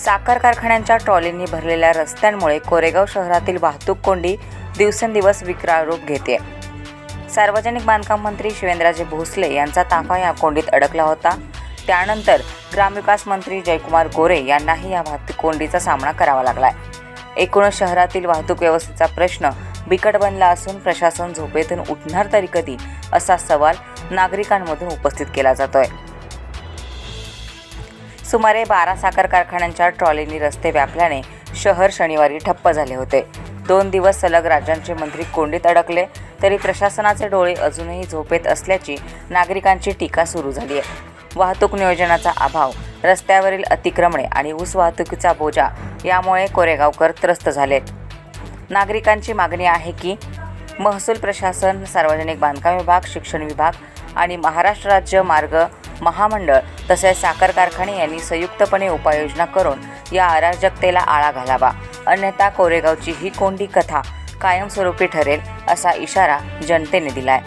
साखर कारखान्यांच्या ट्रॉलींनी भरलेल्या रस्त्यांमुळे कोरेगाव शहरातील वाहतूक कोंडी दिवसेंदिवस विकराळ रूप घेते सार्वजनिक बांधकाम मंत्री शिवेंद्रराजे भोसले यांचा ताफा या कोंडीत अडकला होता. त्यानंतर ग्रामविकास मंत्री जयकुमार गोरे यांनाही या वाहतूक कोंडीचा सामना करावा लागलाय. एकूणच शहरातील वाहतूक व्यवस्थेचा प्रश्न बिकट बनला असून प्रशासन झोपेतून उठणार तरी कधी असा सवाल नागरिकांमधून उपस्थित केला जातोय. सुमारे बारा साखर कारखान्यांच्या ट्रॉलींनी रस्ते व्यापल्याने शहर शनिवारी ठप्प झाले होते. दोन दिवस सलग राज्यांचे मंत्री कोंडीत अडकले तरी प्रशासनाचे डोळे अजूनही झोपेत असल्याची नागरिकांची टीका सुरू झाली आहे. वाहतूक नियोजनाचा अभाव रस्त्यावरील अतिक्रमणे आणि ऊस वाहतुकीचा बोजा यामुळे कोरेगावकर त्रस्त झालेत. नागरिकांची मागणी आहे की महसूल प्रशासन सार्वजनिक बांधकाम विभाग शिक्षण विभाग आणि महाराष्ट्र राज्य मार्ग महामंडळ तसेच साखर कारखाने यांनी संयुक्तपणे उपाययोजना करून या अराजकतेला आळा घालावा. अन्यथा कोरेगावची ही कोंडी कथा कायमस्वरूपी ठरेल असा इशारा जनतेने दिलाय.